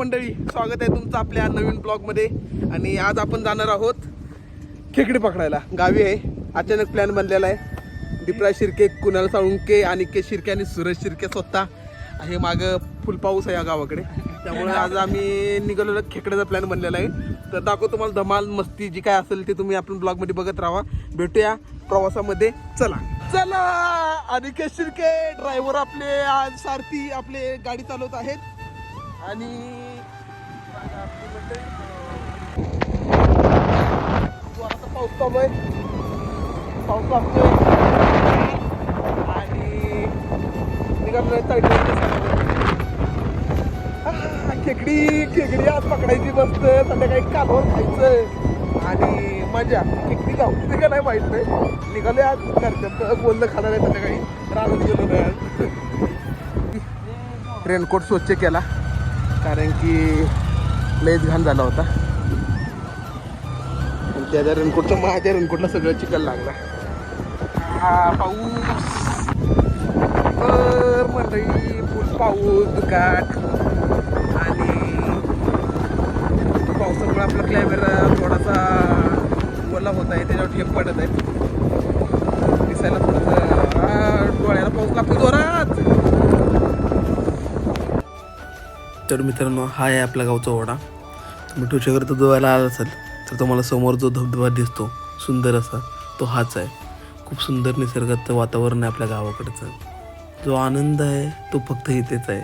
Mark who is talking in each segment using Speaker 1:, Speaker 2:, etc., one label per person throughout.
Speaker 1: मंडळी स्वागत आहे तुमचं आपल्या नवीन ब्लॉगमध्ये. आणि आज आपण जाणार आहोत खेकडी पकडायला. गावी आहे. अचानक प्लॅन बनलेला आहे. दिपरा शिर्के कुणाल साळुंके अनिकेत शिर्के आणि सुरज शिर्के स्वतः हे मागं फुल पाऊस आहे या गावाकडे. त्यामुळे आज आम्ही निघालेलो. खेकड्याचा प्लॅन बनलेला आहे. तर दाखव तुम्हाला धमाल मस्ती जी काय असेल ते तुम्ही आपण ब्लॉगमध्ये बघत राहा. भेटूया प्रवासामध्ये. चला. चला! अनिकेत शिर्के ड्रायव्हर आपले आज सारथी आपले गाडी चालवत आहेत. आणि पाऊस चालू आहे पाऊस लागतोय आणि खेकडी खेकडी आज पकडायची मस्त. संध्याकाळी कालवर खायचं आणि मजा. खेकडी जाऊ का नाही माहीत नाही. निघालोय आज घरच्या बोलणं खाणार आहे संध्याकाळी. राहून गेलो नाही आज. रेनकोट स्वच्छ केला. कारण की लयच घाण झाला होता. आणि त्याच्या रेनकोटच्या माझ्या रेनकोटला सगळं चिकन लागला. हा पाऊस. तर मंडळी फुल पाऊस दुकाट आणि पावसामुळे आपला कॅमेरा थोडासा ओला होत आहे त्याच्यावर ठेप पडत आहे. दिसायला थोडंसं डोळ्याला पाऊस लागतो जोरा तर मित्रांनो हा आहे आपल्या गावचा ओढा तुम्ही ठोशेकर तर धुवायला आला असाल तर तुम्हाला समोर जो धबधबा दिसतो सुंदर असा तो हाच आहे. खूप सुंदर निसर्गाचं वातावरण आहे आपल्या गावाकडचं. जो आनंद आहे तो फक्त इथेच आहे.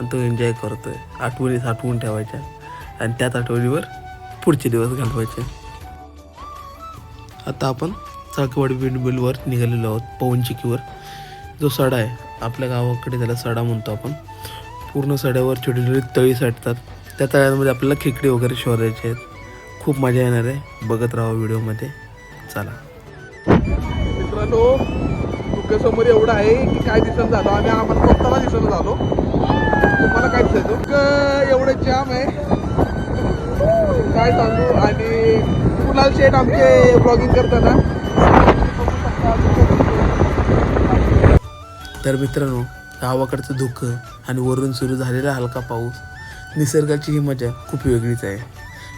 Speaker 1: आणि तो एन्जॉय करतोय. आठवणी साठवून ठेवायच्या. आणि त्याच आठवणीवर पुढचे दिवस घालवायचे. आता आपण चाकवाडी विंडमिलवर निघालेलो आहोत पवनचिकीवर. जो सडा आहे आपल्या गावाकडे त्याला सडा म्हणतो आपण. पूर्ण सड्यावर छोटी छोटी तळी साठतात. त्या तळ्यांमध्ये आपल्याला खेकडे वगैरे शोधायचे आहेत. खूप मजा येणार आहे. बघत राहा व्हिडिओमध्ये. चला. मित्रांनो समोर एवढं आहे की काय दिसत झालो. आणि आम्हाला स्वतःला दिसत झालो. तुम्हाला काय दिसत एवढं जाम आहे. काय सांगू? आणि कुणाल शेठ आमचे ब्लॉगिंग करताना. तर मित्रांनो गावाकडचं धुकं आणि वरून सुरू झालेला हलका पाऊस निसर्गाची ही मजा खूप वेगळीच आहे.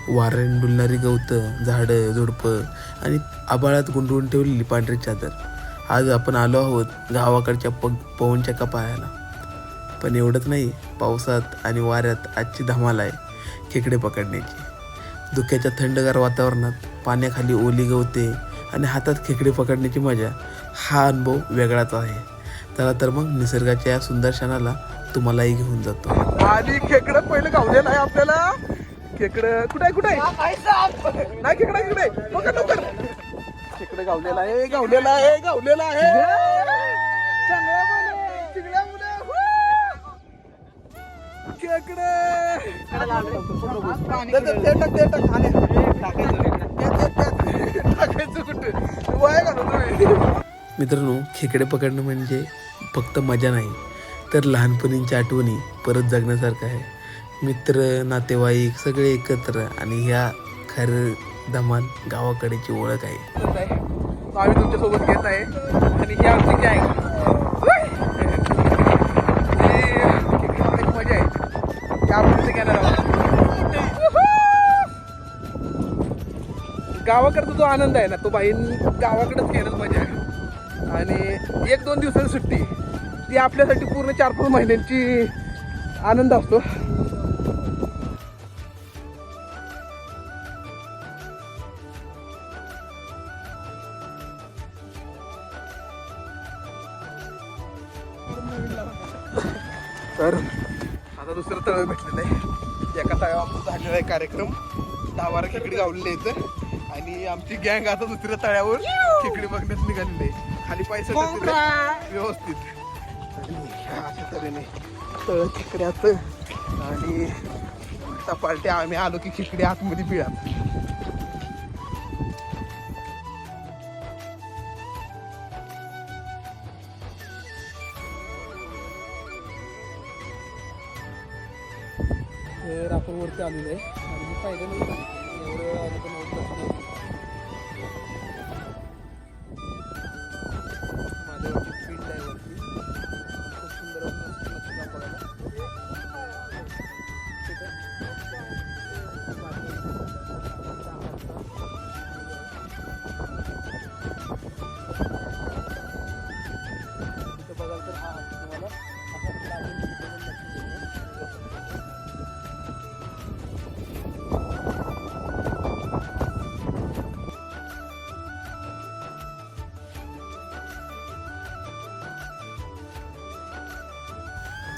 Speaker 1: वाऱ्याने डुलणारी गवतं झाडं झुडपं आणि आबाळात गुंडवून ठेवलेली पांढरी चादर. आज आपण आलो आहोत गावाकडच्या पग पवनच्या कपाळाला. पण एवढंच नाही पावसात आणि वाऱ्यात आजची धमाल आहे खेकडे पकडण्याची. धुक्याच्या थंडगार वातावरणात पाण्याखाली ओली गवते आणि हातात खेकडे पकडण्याची मजा हा अनुभव वेगळाच आहे. चला तर मग निसर्गाच्या या सुंदर क्षणाला तुम्हालाही घेऊन जातो आणि खेकडं पहिलं गावलेलं आहे आपल्याला खेकडं कुठे आहे कुठे आहे नाही खेकडं इकडे लवकर खेकडं गावलेलं आहे गावलेलं आहे गावलेलं आहे हू! खेकडं टाकायचं कुठं? वाया घालवतो मी. मित्रांनो खेकडे पकडणं म्हणजे फक्त मजा नाही तर लहानपणींच्या आठवणी परत जगण्यासारखं आहे. मित्र नातेवाईक सगळे एकत्र आणि ह्या खरं धमाल गावाकडेची ओळख आहे. आम्ही घेत आहे. आणि ही आमची गँग मजा आहे. त्या घेणार आहोत गावाकडचा जो आनंद आहे ना तो बाई गावाकडेच घेण्यात मजा आहे. आणि एक दोन दिवसाची सुट्टी. ती आपल्यासाठी पूर्ण चार पाच महिन्यांची आनंद असतो. तर आता दुसरं तळ भेटलेलं आहे. एका आमचा झालेला आहे कार्यक्रम. दहा बारा खेकडी गावलेले आहेत आणि आमची गँग आता दुसऱ्या तळ्यावर खेकडी बघण्यात निघालेली आहे. खाली पैसे व्यवस्थित. अशा तऱ्हेने तळ खेकड्यात आणि पार्टी आम्ही आलो की खेकडी आतमध्ये पिळात. तर आपण वरती आलेलो आहे. आणि मी पाहिलं नाही. एवढं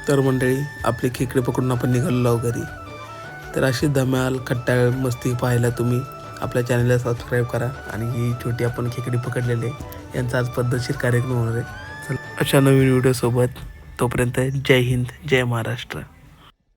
Speaker 2: तर मंडळी आपली खेकडे पकडून आपण निघालो घरी. तर अशी धमाल खट्टाळ मस्ती पाहायला तुम्ही आपल्या चॅनलला सबस्क्राईब करा आणि ही छोटी आपण खेकडी पकडलेली आहे. यांचा आज पद्धतशीर कार्यक्रम होणार आहे. अशा नवीन व्हिडिओसोबत तोपर्यंत जय हिंद जय महाराष्ट्र.